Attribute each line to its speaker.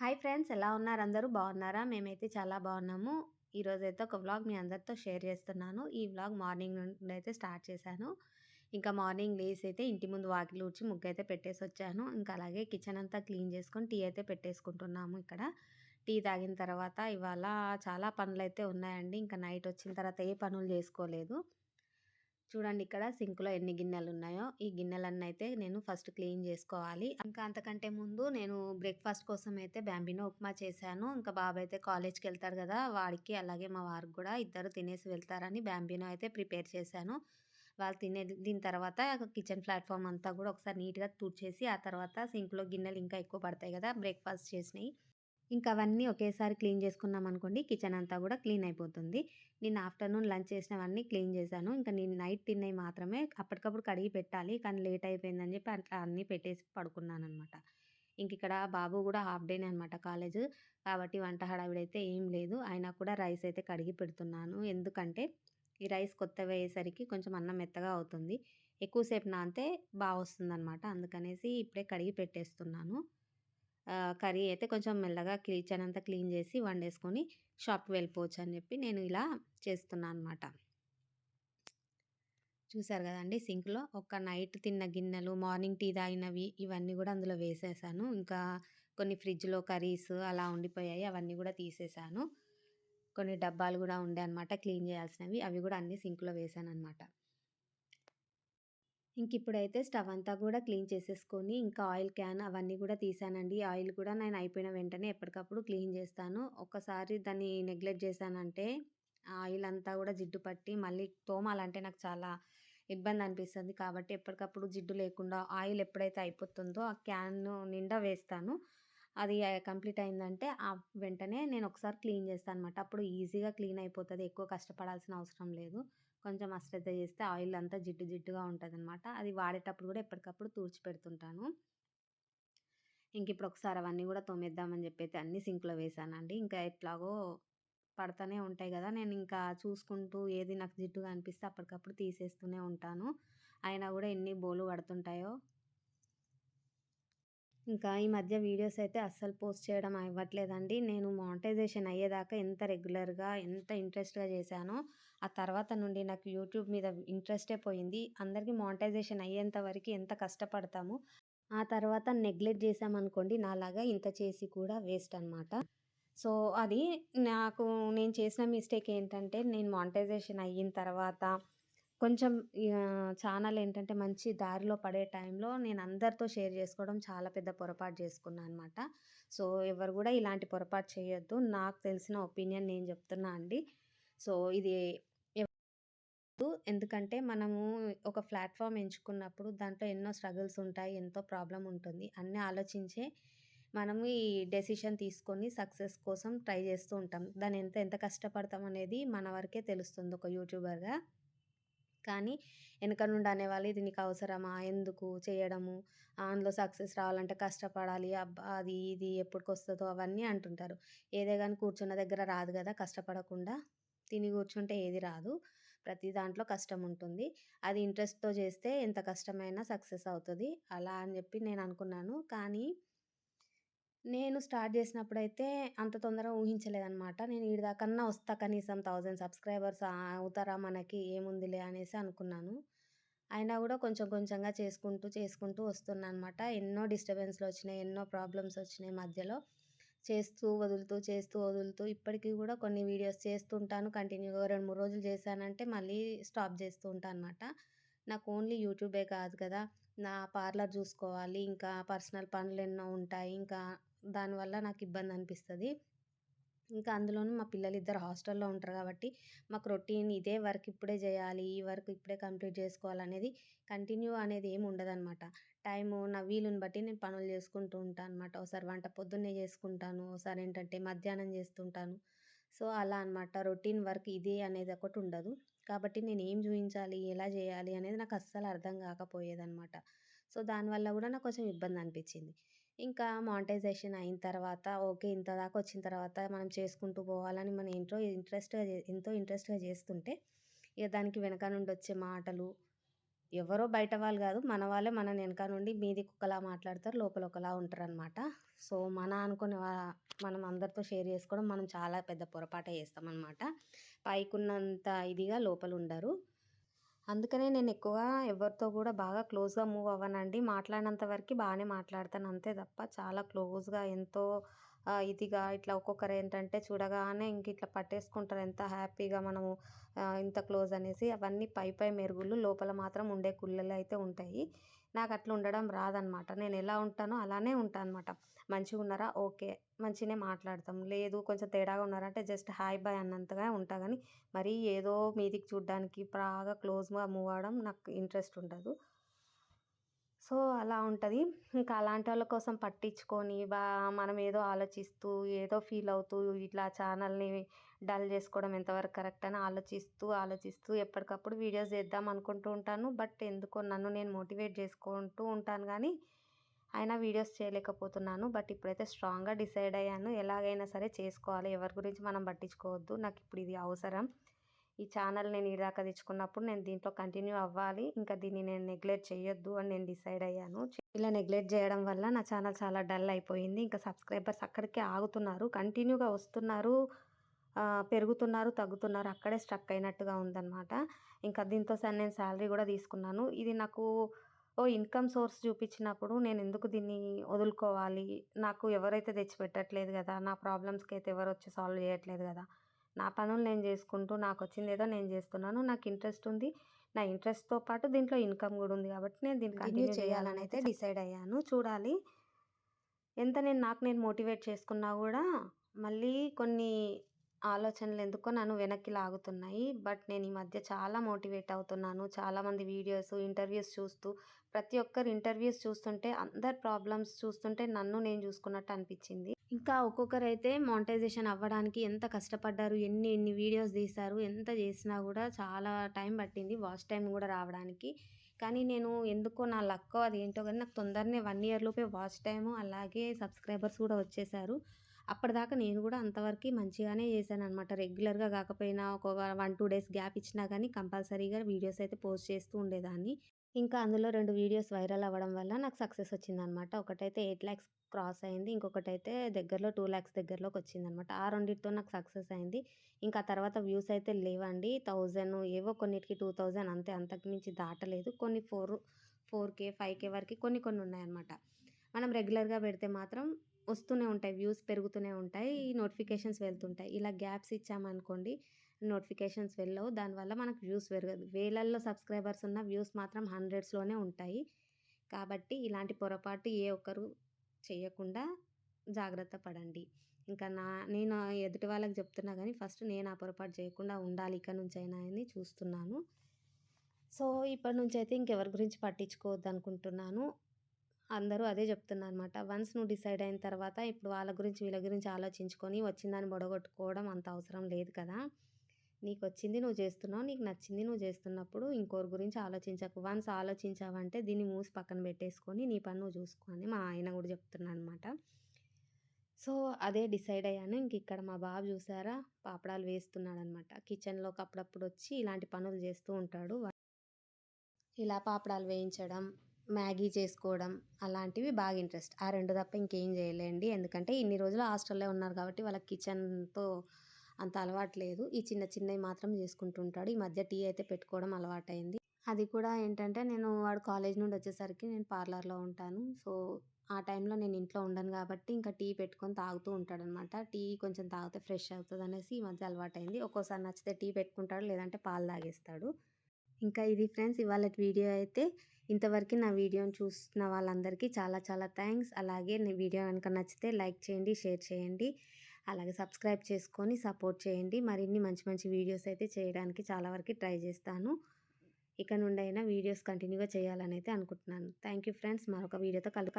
Speaker 1: Hi friends ఎలా ఉన్నారు? అందరూ బాగున్నారా? మేమైతే చాలా బాగున్నాము. ఈరోజైతే ఒక వ్లాగ్ మీ అందరితో షేర్ చేస్తున్నాను. ఈ వ్లాగ్ మార్నింగ్ నుండి అయితే స్టార్ట్ చేశాను. ఇంకా మార్నింగ్ లేసి అయితే ఇంటి ముందు వాకిలి ఊడ్చి ముగ్గు అయితే పెట్టేసి వచ్చాను ఇంకా అలాగే కిచెన్ అంతా క్లీన్ చేసుకొని టీ అయితే పెట్టేసుకుంటున్నాము ఇక్కడ. టీ తాగిన తర్వాత ఇవాళ చాలా పనులు అయితే ఉన్నాయండి. ఇంకా నైట్ వచ్చిన తర్వాత ఏ పనులు చేసుకోలేదు. చూడండి ఇక్కడ సింక్లో ఎన్ని గిన్నెలు ఉన్నాయో ఈ గిన్నెలన్నీ అయితే నేను ఫస్ట్ క్లీన్ చేసుకోవాలి. ఇంకా అంతకంటే ముందు నేను బ్రేక్ఫాస్ట్ కోసం అయితే బ్యాంబినో ఉప్మా చేశాను. ఇంకా బాబు అయితే కాలేజ్కి వెళ్తారు కదా వాడికి అలాగే మా వారికి కూడా ఇద్దరు తినేసి వెళ్తారని బ్యాంబినో అయితే ప్రిపేర్ చేశాను. వాళ్ళు తినే దీని తర్వాత కిచెన్ ప్లాట్ఫామ్ అంతా కూడా ఒకసారి నీట్గా తుడిచేసి ఆ తర్వాత సింక్లో గిన్నెలు ఇంకా ఎక్కువ పడతాయి కదా బ్రేక్ఫాస్ట్ చేసినాయి. ఇంకా అవన్నీ ఒకేసారి క్లీన్ చేసుకున్నాం అనుకోండి కిచెన్ అంతా కూడా క్లీన్ అయిపోతుంది. నేను ఆఫ్టర్నూన్ లంచ్ చేసినవన్నీ క్లీన్ చేశాను. ఇంకా నేను నైట్ తిన్నవి మాత్రమే అప్పటికప్పుడు కడిగి పెట్టాలి. కానీ లేట్ అయిపోయిందని చెప్పి అట్లా అన్నీ పెట్టేసి పడుకున్నాను అనమాట ఇంక ఇక్కడ బాబు కూడా హాఫ్ డేనే అనమాట కాలేజ్. కాబట్టి వంట హడావిడైతే ఏం లేదు. అయినా కూడా రైస్ అయితే కడిగి పెడుతున్నాను. ఎందుకంటే ఈ రైస్ కొత్త వేసేసరికి కొంచెం అన్నం మెత్తగా అవుతుంది. ఎక్కువసేపు నానితే బాగా వస్తుందనమాట అందుకనేసి ఇప్పుడే కడిగి పెట్టేస్తున్నాను. కర్రీ అయితే కొంచెం మెల్లగా కిచెన్ అంతా క్లీన్ చేసి వండేసుకొని షాప్కి వెళ్ళిపోవచ్చు అని చెప్పి నేను ఇలా చేస్తున్నాను అనమాట చూసారు కదండి సింక్లో ఒక నైట్ తిన్న గిన్నెలు మార్నింగ్ టీ తాగినవి ఇవన్నీ కూడా అందులో వేసేసాను. ఇంకా కొన్ని ఫ్రిడ్జ్లో కర్రీస్ అలా ఉండిపోయాయి అవన్నీ కూడా తీసేసాను. కొన్ని డబ్బాలు కూడా ఉండే అనమాట క్లీన్ చేయాల్సినవి అవి కూడా అన్నీ సింక్లో వేసాను అనమాట ఇంక ఇప్పుడైతే స్టవ్ అంతా కూడా క్లీన్ చేసేసుకొని ఇంకా ఆయిల్ క్యాన్ అవన్నీ కూడా తీసానండి. ఆయిల్ కూడా నేను అయిపోయిన వెంటనే ఎప్పటికప్పుడు క్లీన్ చేస్తాను. ఒక్కసారి దాన్ని నెగ్లెక్ట్ చేశానంటే ఆయిల్ అంతా కూడా జిడ్డు పట్టి మళ్ళీ తోమాలంటే నాకు చాలా ఇబ్బంది అనిపిస్తుంది. కాబట్టి ఎప్పటికప్పుడు జిడ్డు లేకుండా ఆయిల్ ఎప్పుడైతే అయిపోతుందో ఆ క్యాన్ నిండా వేస్తాను. అది కంప్లీట్ అయిందంటే ఆ వెంటనే నేను ఒకసారి క్లీన్ చేస్తాను అనమాట అప్పుడు ఈజీగా క్లీన్ అయిపోతుంది. ఎక్కువ కష్టపడాల్సిన అవసరం లేదు. కొంచెం అశ్రద్ధ చేస్తే ఆయిల్ అంతా జిడ్డు జిడ్డుగా ఉంటుంది అనమాట అది వాడేటప్పుడు కూడా ఎప్పటికప్పుడు తూర్చి పెడుతుంటాను. ఇంక ఇప్పుడు ఒకసారి అవన్నీ కూడా తోమేద్దామని చెప్పి అయితే అన్ని సింక్లో వేసానండి. ఇంకా ఎట్లాగో పడతానే ఉంటాయి కదా! నేను ఇంకా చూసుకుంటూ ఏది నాకు జిడ్డుగా అనిపిస్తే అప్పటికప్పుడు తీసేస్తూనే ఉంటాను. అయినా కూడా ఎన్ని బోలు పడుతుంటాయో ఇంకా ఈ మధ్య వీడియోస్ అయితే అస్సలు పోస్ట్ చేయడం అవ్వట్లేదండి. నేను మానిటైజేషన్ అయ్యేదాకా ఎంత రెగ్యులర్గా ఎంత ఇంట్రెస్ట్గా చేశానో ఆ తర్వాత నుండి నాకు యూట్యూబ్ మీద ఇంట్రెస్టే పోయింది. అందరికీ మానిటైజేషన్ అయ్యేంత వరకు ఎంత కష్టపడతాము ఆ తర్వాత నెగ్లెక్ట్ చేసామనుకోండి నాలాగా ఇంత చేసి కూడా వేస్ట్ అనమాట సో అది నాకు నేను చేసిన మిస్టేక్ ఏంటంటే నేను మానిటైజేషన్ అయిన తర్వాత కొంచెం ఛానల్ ఏంటంటే మంచి దారిలో పడే టైంలో నేను అందరితో షేర్ చేసుకోవడం చాలా పెద్ద పొరపాటు చేసుకున్నాను అనమాట సో ఎవరు కూడా ఇలాంటి పొరపాటు చేయొద్దు. నాకు తెలిసిన ఒపీనియన్ నేను చెప్తున్నా అండి. సో ఇది ఎందుకంటే మనము ఒక ప్లాట్ఫామ్ ఎంచుకున్నప్పుడు దాంట్లో ఎన్నో స్ట్రగుల్స్ ఉంటాయి ఎంతో ప్రాబ్లం ఉంటుంది. అన్నీ ఆలోచించే మనము ఈ డెసిషన్ తీసుకొని సక్సెస్ కోసం ట్రై చేస్తూ ఉంటాం. దాన్ని ఎంత ఎంత కష్టపడతాం అనేది మన వరకే తెలుస్తుంది ఒక యూట్యూబర్గా. కానీ వెనక నుండి అనేవాళ్ళు ఇది నీకు అవసరమా? ఎందుకు? చేయడము? అందులో సక్సెస్ రావాలంటే కష్టపడాలి. అబ్బా! అది ఇది ఎప్పటికొస్తుందో అవన్నీ అంటుంటారు. ఏదే కానీ కూర్చున్న దగ్గర రాదు కదా! కష్టపడకుండా తిని కూర్చుంటే ఏది రాదు. ప్రతి దాంట్లో కష్టం ఉంటుంది. అది ఇంట్రెస్ట్తో చేస్తే ఎంత కష్టమైనా సక్సెస్ అవుతుంది. అలా అని చెప్పి నేను అనుకున్నాను. కానీ నేను స్టార్ట్ చేసినప్పుడైతే అంత తొందరగా ఊహించలేదనమాట నేను ఈడి దాకన్నా వస్తా కనీసం థౌజండ్ సబ్స్క్రైబర్స్ అవుతారా మనకి ఏముందిలే అనేసి అనుకున్నాను. అయినా కూడా కొంచెం కొంచెంగా చేసుకుంటూ చేసుకుంటూ వస్తున్నా అనమాట ఎన్నో డిస్టర్బెన్స్లు వచ్చినాయి ఎన్నో ప్రాబ్లమ్స్ వచ్చినాయి మధ్యలో. చేస్తూ వదులుతూ చేస్తూ వదులుతూ ఇప్పటికీ కూడా కొన్ని వీడియోస్ చేస్తుంటాను. కంటిన్యూగా రెండు మూడు రోజులు చేశానంటే మళ్ళీ స్టాప్ చేస్తూ ఉంటాను అనమాట నాకు ఓన్లీ యూట్యూబే కాదు కదా. నా పార్లర్ చూసుకోవాలి ఇంకా పర్సనల్ పనులు ఎన్నో ఉంటాయి ఇంకా దానివల్ల నాకు ఇబ్బంది అనిపిస్తుంది. ఇంకా అందులోనూ మా పిల్లలు ఇద్దరు హాస్టల్లో ఉంటారు కాబట్టి మాకు రొటీన్ ఇదే వర్క్ ఇప్పుడే చేయాలి ఈ వర్క్ ఇప్పుడే కంప్లీట్ చేసుకోవాలనేది కంటిన్యూ అనేది ఏమి ఉండదన్నమాట. టైము నా వీలుని బట్టి నేను పనులు చేసుకుంటూ ఉంటాను అనమాట ఒకసారి వంట పొద్దున్నే చేసుకుంటాను ఒకసారి ఏంటంటే మధ్యాహ్నం చేస్తుంటాను. సో అలా అనమాట రొటీన్ వర్క్ ఇది అనేది ఒకటి ఉండదు. కాబట్టి నేను ఏం చూపించాలి ఎలా చేయాలి అనేది నాకు అస్సలు అర్థం కాకపోయేదన్నమాట. సో దానివల్ల కూడా నాకు కొంచెం ఇబ్బంది అనిపించింది. ఇంకా మానిటైజేషన్ అయిన తర్వాత ఓకే ఇంత దాకా వచ్చిన తర్వాత మనం చేసుకుంటూ పోవాలని మనం ఎంతో ఇంట్రెస్ట్గా ఎంతో ఇంట్రెస్ట్గా చేస్తుంటే ఇక దానికి వెనక నుండి వచ్చే మాటలు ఎవరో బయట వాళ్ళు కాదు మన వాళ్ళే మన వెనక నుండి మీది ఒకలా మాట్లాడతారు లోపల ఒకలా ఉంటారు అనమాట సో మన అనుకుని మనం అందరితో షేర్ చేసుకోవడం మనం చాలా పెద్ద పొరపాటే చేస్తామన్నమాట. పైకున్నంత ఇదిగా లోపల ఉండరు. అందుకనే నేను ఎక్కువగా ఎవరితో కూడా బాగా క్లోజ్గా మూవ్ అవ్వనండి. మాట్లాడినంత వరకు బాగానే మాట్లాడతాను. అంతే తప్ప చాలా క్లోజ్గా ఎంతో ఇదిగా ఇట్లా ఒక్కొక్కరు ఏంటంటే చూడగానే ఇంక ఇట్లా పట్టేసుకుంటారు. ఎంత హ్యాపీగా మనము ఇంత క్లోజ్ అనేసి. అవన్నీ పై పై మెరుగులు లోపల మాత్రం ఉండే కుళ్ళలు అయితే ఉంటాయి. నాకు అట్లా ఉండడం రాదనమాట. నేను ఎలా ఉంటానో అలానే ఉంటాను అనమాట మంచిగా ఉన్నారా? ఓకే. మంచిగానే మాట్లాడతాం. లేదు కొంచెం తేడాగా ఉన్నారంటే జస్ట్ హాయ్ బాయ్ అన్నంతగా ఉంటా. కానీ మరీ ఏదో మీదికి చూడడానికి బాగా క్లోజ్గా మూవ్ అవ్వడం నాకు ఇంట్రెస్ట్ ఉండదు. సో అలా ఉంటుంది. ఇంకా అలాంటి వాళ్ళ కోసం పట్టించుకొని బా మనం ఏదో ఆలోచిస్తూ ఏదో ఫీల్ అవుతూ ఇట్లా ఛానల్ని డల్ చేసుకోవడం ఎంతవరకు కరెక్ట్ అని ఆలోచిస్తూ ఆలోచిస్తూ ఎప్పటికప్పుడు వీడియోస్ చేద్దాం అనుకుంటూ ఉంటాను. బట్ ఎందుకో నన్ను నేను మోటివేట్ చేసుకుంటూ ఉంటాను కానీ అయినా వీడియోస్ చేయలేకపోతున్నాను. బట్ ఇప్పుడైతే స్ట్రాంగ్గా డిసైడ్ అయ్యాను. ఎలాగైనా సరే చేసుకోవాలి. ఎవరి గురించి మనం పట్టించుకోవద్దు. నాకు ఇప్పుడు ఇది అవసరం. ఈ ఛానల్ నేను ఇదాకా తెచ్చుకున్నప్పుడు నేను దీంట్లో కంటిన్యూ అవ్వాలి. ఇంకా దీన్ని నేను నెగ్లెక్ట్ చేయొద్దు అని నేను డిసైడ్ అయ్యాను. ఇలా నెగ్లెక్ట్ చేయడం వల్ల నా ఛానల్ చాలా డల్ అయిపోయింది. ఇంకా సబ్స్క్రైబర్స్ అక్కడికే ఆగుతున్నారు. కంటిన్యూగా వస్తున్నారు. పెరుగుతున్నారు తగ్గుతున్నారు. అక్కడే స్ట్రక్ అయినట్టుగా ఉందన్నమాట. ఇంకా దీంతో సరే నేను శాలరీ కూడా తీసుకున్నాను. ఇది నాకు ఓ ఇన్కమ్ సోర్స్ చూపించినప్పుడు నేను ఎందుకు దీన్ని వదులుకోవాలి? నాకు ఎవరైతే తెచ్చిపెట్టట్లేదు కదా నా ప్రాబ్లమ్స్కి అయితే ఎవరు వచ్చి సాల్వ్ చేయట్లేదు కదా నా పనులు నేను చేసుకుంటూ నాకు వచ్చింది ఏదో నేను చేస్తున్నాను నాకు ఇంట్రెస్ట్ ఉంది. నా ఇంట్రెస్ట్తో పాటు దీంట్లో ఇన్కమ్ కూడా ఉంది కాబట్టి నేను దీన్ని కంటిన్యూ చేయాలని అయితే డిసైడ్ అయ్యాను. చూడాలి. ఎంత నేను నాకు నేను మోటివేట్ చేసుకున్నా కూడా మళ్ళీ కొన్ని ఆలోచనలు ఎందుకో నన్ను వెనక్కి లాగుతున్నాయి. బట్ నేను ఈ మధ్య చాలా మోటివేట్ అవుతున్నాను. చాలామంది వీడియోస్ ఇంటర్వ్యూస్ చూస్తూ ప్రతి ఒక్కరు ఇంటర్వ్యూస్ చూస్తుంటే అందరి ప్రాబ్లమ్స్ చూస్తుంటే నన్ను నేను చూసుకున్నట్టు అనిపించింది. ఇంకా ఒక్కొక్కరు అయితే మానిటైజేషన్ అవ్వడానికి ఎంత కష్టపడ్డారు ఎన్ని ఎన్ని వీడియోస్ తీశారు ఎంత చేసినా కూడా చాలా టైం పట్టింది వాచ్ టైం కూడా రావడానికి. కానీ నేను ఎందుకో నా లక్కో అది ఏంటో కానీ నాకు తొందరనే వన్ ఇయర్ లోపే వాచ్ టైము అలాగే సబ్స్క్రైబర్స్ కూడా వచ్చేసారు అప్పటిదాకా నేను కూడా అంతవరకు మంచిగానే చేశాను అనమాట రెగ్యులర్గా కాకపోయినా ఒక వన్ టూ డేస్ గ్యాప్ ఇచ్చినా కానీ కంపల్సరీగా వీడియోస్ అయితే పోస్ట్ చేస్తూ ఉండేదాన్ని. ఇంకా అందులో రెండు వీడియోస్ వైరల్ అవ్వడం వల్ల నాకు సక్సెస్ వచ్చిందనమాట ఒకటైతే ఎయిట్ ల్యాక్స్ క్రాస్ అయింది ఇంకొకటి అయితే దగ్గరలో టూ ల్యాక్స్ దగ్గరలోకి వచ్చిందనమాట ఆ రెండింటితో నాకు సక్సెస్ అయింది. ఇంకా తర్వాత వ్యూస్ అయితే లేవండి. థౌజండ్ ఏవో కొన్నిటికి టూ థౌజండ్ అంతే అంతకుమించి దాటలేదు. కొన్ని four four K five K వరకు కొన్ని కొన్ని ఉన్నాయన్నమాట. మనం రెగ్యులర్గా పెడితే మాత్రం వస్తూనే ఉంటాయి వ్యూస్ పెరుగుతూనే ఉంటాయి నోటిఫికేషన్స్ వెళ్తుంటాయి. ఇలా గ్యాప్స్ ఇచ్చామనుకోండి నోటిఫికేషన్స్ వెళ్ళవు. దానివల్ల మనకు వ్యూస్ పెరగదు. వేలల్లో సబ్స్క్రైబర్స్ ఉన్న వ్యూస్ మాత్రం హండ్రెడ్స్లోనే ఉంటాయి. కాబట్టి ఇలాంటి పొరపాటు ఏ ఒక్కరు చేయకుండా జాగ్రత్త పడండి. ఇంకా నా నేను ఎదుటి వాళ్ళకి చెప్తున్నా కానీ ఫస్ట్ నేను ఆ పొరపాటు చేయకుండా ఉండాలి ఇక నుంచి అయినా అని చూస్తున్నాను. సో ఇప్పటి నుంచి అయితే ఇంకెవరి గురించి పట్టించుకోవద్దు అనుకుంటున్నాను. అందరూ అదే చెప్తున్నారు అనమాట వన్స్ నువ్వు డిసైడ్ అయిన తర్వాత ఇప్పుడు వాళ్ళ గురించి వీళ్ళ గురించి ఆలోచించుకొని వచ్చిందని బొడగొట్టుకోవడం అంత అవసరం లేదు కదా. నీకు వచ్చింది నువ్వు చేస్తున్నావు నీకు నచ్చింది నువ్వు చేస్తున్నప్పుడు ఇంకోరి గురించి ఆలోచించకు. వన్స్ ఆలోచించావంటే దీన్ని మూసి పక్కన పెట్టేసుకొని నీ పని నువ్వు చూసుకొని మా ఆయన కూడా చెప్తున్నాను అనమాట సో అదే డిసైడ్ అయ్యాను. ఇంక ఇక్కడ మా బాబు చూసారా? పాపడాలు వేస్తున్నాడు అనమాట కిచెన్లోకి అప్పుడప్పుడు వచ్చి ఇలాంటి పనులు చేస్తూ ఉంటాడు. ఇలా పాపడాలు వేయించడం మ్యాగీ చేసుకోవడం అలాంటివి బాగా ఇంట్రెస్ట్. ఆ రెండు తప్ప ఇంకేం చేయలేండి. ఎందుకంటే ఇన్ని రోజులు హాస్టల్లో ఉన్నారు కాబట్టి వాళ్ళకి కిచెన్తో అంత అలవాటు లేదు. ఈ చిన్న చిన్నవి మాత్రం చేసుకుంటుంటాడు. ఈ మధ్య టీ అయితే పెట్టుకోవడం అలవాటైంది. అది కూడా ఏంటంటే నేను వాడు కాలేజ్ నుండి వచ్చేసరికి నేను పార్లర్లో ఉంటాను. సో ఆ టైంలో నేను ఇంట్లో ఉండను కాబట్టి ఇంకా టీ పెట్టుకొని తాగుతూ ఉంటాడనమాట. టీ కొంచెం తాగితే ఫ్రెష్ అవుతుంది అనేసి ఈ మధ్య అలవాటైంది. ఒక్కోసారి నచ్చితే టీ పెట్టుకుంటాడు లేదంటే పాలు తాగేస్తాడు. ఇంకా ఇది ఫ్రెండ్స్ ఇవాళ వీడియో అయితే ఇంతవరకు నా వీడియోని చూస్తున్న వాళ్ళందరికీ చాలా చాలా థ్యాంక్స్. అలాగే నీ వీడియో కనుక నచ్చితే లైక్ చేయండి షేర్ చేయండి. అలాగే సబ్స్క్రైబ్ చేసుకొని సపోర్ట్ చేయండి. మరిన్ని మంచి మంచి వీడియోస్ అయితే చేయడానికి చాలా వరకు ట్రై చేస్తాను. ఇక నుండి అయినా వీడియోస్ కంటిన్యూగా చేయాలని అయితే అనుకుంటున్నాను. Thank you friends. మరొక వీడియోతో కలుపు